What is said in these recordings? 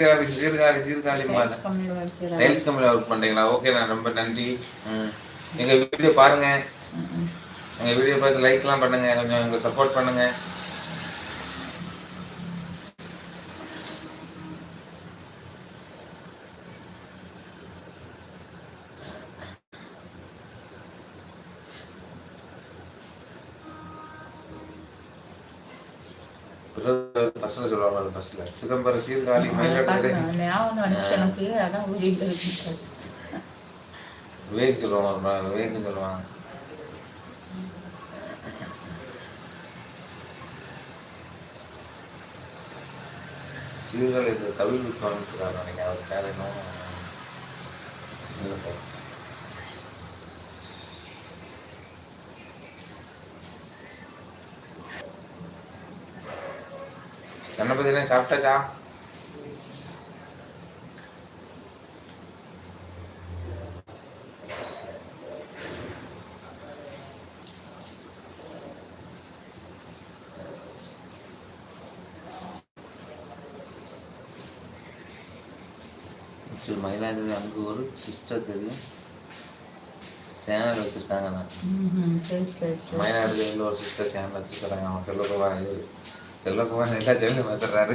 சீர்காழி சீர்காழி செய்கிறாங்க டைல்ஸ் கம்பெனியில் ஒர்க் பண்ணுறீங்களா ஓகே நான் ரொம்ப நன்றி. எங்கள் வீடியோ பாருங்க. எங்கள் வீடியோ பார்த்து லைக்லாம் பண்ணுங்க. கொஞ்சம் எங்களுக்கு சப்போர்ட் பண்ணுங்க. பஸ்ஸில் சொல்லுவாங்க பஸ்ஸில் சிதம்பரம் சீர்காழி விவேக் சொல்லுவாங்க சொல்லுவாங்க. சீர்காழி விற்கான்னு நினைக்கிறேன் அவர் பேர் என்ன? கணபதினே சாப்பிட்டாச்சா? மயிலாடுதுறை அங்கே ஒரு சிஸ்டர் தெரியும். சேனல் வச்சுருக்காங்க. நான் மயிலாடுதுறையில் ஒரு சிஸ்டர் சேனல் வச்சுருக்காங்க. அவன் செல்லகுமார் இவர் செல்லகுமார் எல்லா சேனலும் பார்த்துறாரு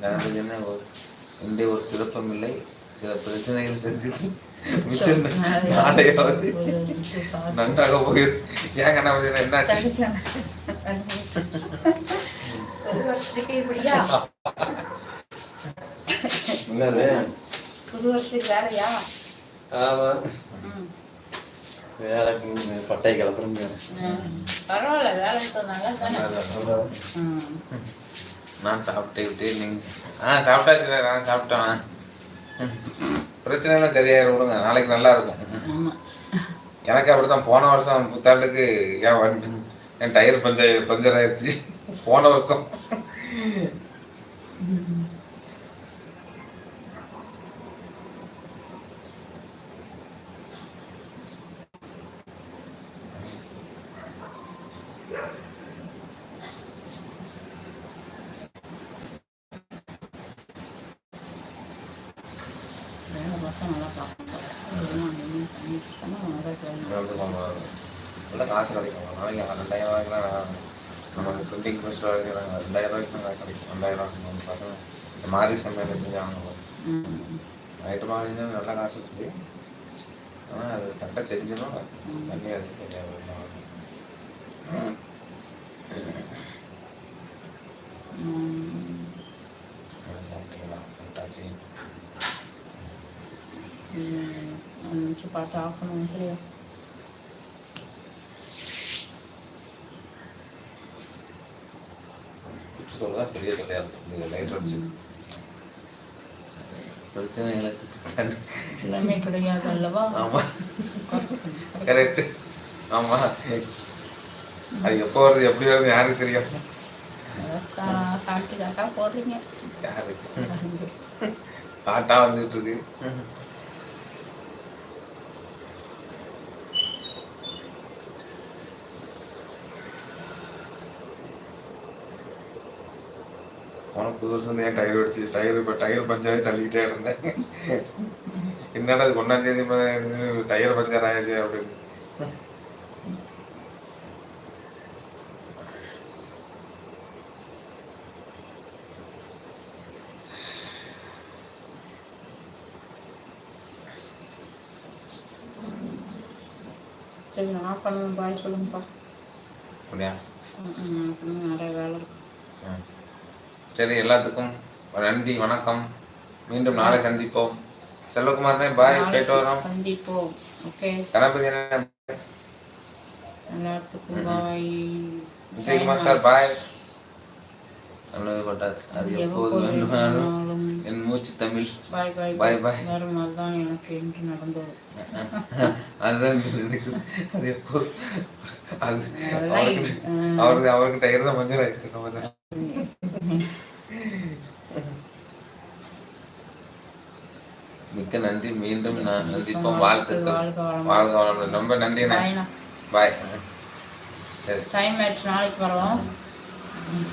நான் என்ன ஒரு இங்கே ஒரு சிறப்பும் இல்லை. சில பிரச்சனைகள் சந்தித்து மிச்சம் நாளையாவது நன்றாக போயிரு ஏங்க நான் என்னது? புது வருஷத்துக்கு வேலையா ஆமா. வேலைக்கு பட்டை கிளப்புறோம். ம். பரவாயில்ல வேலை சொன்னாங்க தானே? ம். நான் சாப்பிட்டு விட்டு நீங்கள் ஆ சாப்பிட்டாச்சு நான் சாப்பிட்டேன். பிரச்சனை எல்லாம் சரியாயிரும் விடுங்க. நாளைக்கு நல்லா இருக்கும். எனக்கு அப்படித்தான் போன வருஷம் புத்தாண்டுக்கு ஏன் வண்டி என் டயர் பஞ்சர் பஞ்சர் ஆயிடுச்சு. போன வருஷம் வேலை பார்த்தா நல்லா பார்க்கணும் இதெல்லாம் அங்கே இங்கேயும் பண்ணிட்டு போனால் நல்லா வேலை. நல்லா காசு கிடைக்கும். நாளைக்கு ரெண்டாயிரம் ரூபாய்க்குலாம் கிலோமீட்டர் வரைக்கும் ரெண்டாயிரம் ரூபாய்க்கு கிடைக்கும். ரெண்டாயிரம் நம்ம பசங்க இந்த மாதிரி சமையல் செஞ்சாங்க நைட்டு மாதிரி நல்லா காசு இருக்குது ஆனால் அது கரெக்டாக செஞ்சோன்னா தண்ணி அரிசி ம். சாப்பிட்டீங்களா சாப்பிட்டாச்சு ம். ஒரு நிமிஷம் பார்த்து ஆஃப் பண்ணுவோம் சரியா குச்சித்தோடு தான் பெரிய தொல்லையாக இருக்கும் இந்த லைட் அடிச்சு பிரச்சனைகளுக்கு கண்டு எல்லாமே கிடையாது அல்லவா ஆமாம் கரெக்டு ஆமாம் அது எப்போ வருது எப்படி வருது யாருக்கு தெரியும்? காட்டு காட்டா போடுறீங்க. யாருக்கு? காட்டா வந்துட்டு இருக்கு. போன புது வருஷம் தான் டயர் அடிச்சு டயர் இப்போ டயர் பஞ்சாவே தள்ளிக்கிட்டே இருந்தேன் என்னடா இது ஒன்றாம் தேதி டயர் பஞ்சர் ஆயாச்சு அப்படின்னு. சரி நான் ஆஃப் பண்ணுவேன் பாய் சொல்லுங்கப்பா. அப்படியா? ம், நிறைய வேலை இருக்கு. சரி எல்லாத்துக்கும் நன்றி வணக்கம். மீண்டும் நாளை சந்திப்போம். செல்வகுமார்னே பாய் போயிட்டு வரோம். சந்திப்போம். ஓகே கணபதி எல்லாத்துக்கும் பாய் விஜயகுமார் சார் பாய் நல்லது பட்டார் அது எப்போது வேண்டுமானாலும் என் மூச்சு தமிழ். பாய் பாய் Bye, bye. வேறு மாதிரி தான் எனக்கு என்று நடந்தது. அதுதான் அது எப்போ அது அவருக்கு. அவருக்கு அவருக்கு டயர் தான் மஞ்சள் ஆயிடுச்சு நம்ம தான் மிக்க நன்றி. மீண்டும் நான் சந்திப்போம். வாழ்த்துக்கள். வாழ்க வளமுடன். ரொம்ப நன்றி பாய் சரி. டைம் ஆயிடுச்சு. நாளைக்கு வரோம் ம்.